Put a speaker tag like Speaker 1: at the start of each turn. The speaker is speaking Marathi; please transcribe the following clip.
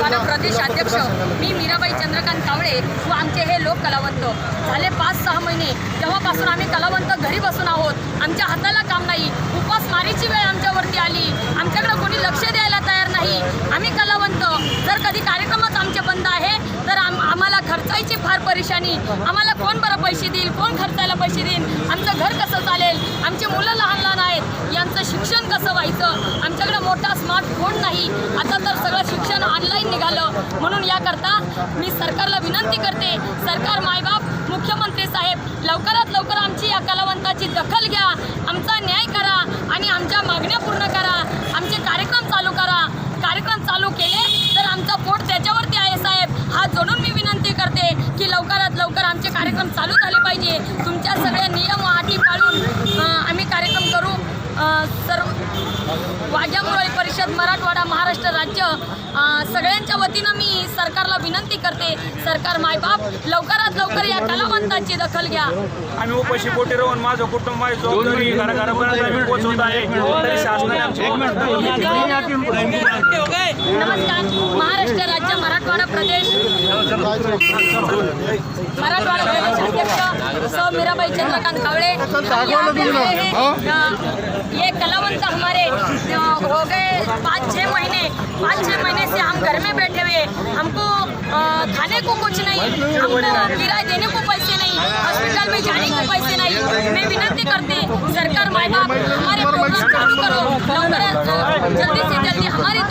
Speaker 1: मराठवाडा प्रदेश अध्यक्ष मी मीराबाई चंद्रकांत कावळे व आमचे हे लोक कलावंत. झाले पाच सहा महिने. तेव्हापासून आम्ही कलावंत घरी बसून आहोत. आमच्या हाताला काम नाही. उपास मारीची वेळ आमच्यावरती आली. आमच्याकडे कोणी लक्ष द्यायला तयार नाही. आम्ही कलावंत. जर कधी कार्यक्रमच आमचे बंद आहे तर आम आम्हाला खर्चायची फार परेशानी. आम्हाला कोण बरं पैसे देईल? कोण खर्चायला पैसे देईल आमचं घर कसं चालेल? आमची मुलं लहान लहान आहेत. यांचं शिक्षण कसं व्हायचं? आमच्याकडे मोठा स्मार्टफोन नाही. निघालं. म्हणून याकरता मी सरकारला विनंती करते सरकार मायबाप मुख्यमंत्री साहेब लवकरात लवकर आमची या कलावंताची दखल घ्या आमचा न्याय करा आणि आमच्या मागण्या पूर्ण करा. आमचे कार्यक्रम चालू करा. कार्यक्रम चालू केले तर आमचा पोट त्याच्यावरती आहे साहेब. हा जोडून मी विनंती करते की लवकरात लवकर आमचे कार्यक्रम चालू झाले पाहिजे. तुमच्या सगळ्या नियम व अटी पाळून आम्ही कार्यक्रम करू. सर्व वाघ्या परिषद मराठवाडा महाराष्ट्र सगळ्यांच्या वतीनं मी सरकारला विनंती करते सरकार मायबाप लवकरात लवकर या कलावंताची दखल घ्या.
Speaker 2: आम्ही उपाशी पोटी राहून माझं कुटुंब आहे जबाबदारी घराघरापर्यंत आम्ही पोहोचवत आहे तरी शासनाने आमची
Speaker 1: नमस्कार. महाराष्ट्र राज्य मराठवाडा प्रदेश. मराठवाड़ा प्रदेश अध्यक्ष सौ मीराबाई चंद्रकांत आए हैं अ, ये कलावंत हमारे घर में बैठे हुए, हमको खाने को कुछ नहीं, हमको किराए देने को पैसे नहीं हॉस्पिटल में जाने को पैसे नहीं। मैं विनती करते सरकार माए बाप, हमारे प्रोग्राम चालू करो जल्दी से जल्दी हमारी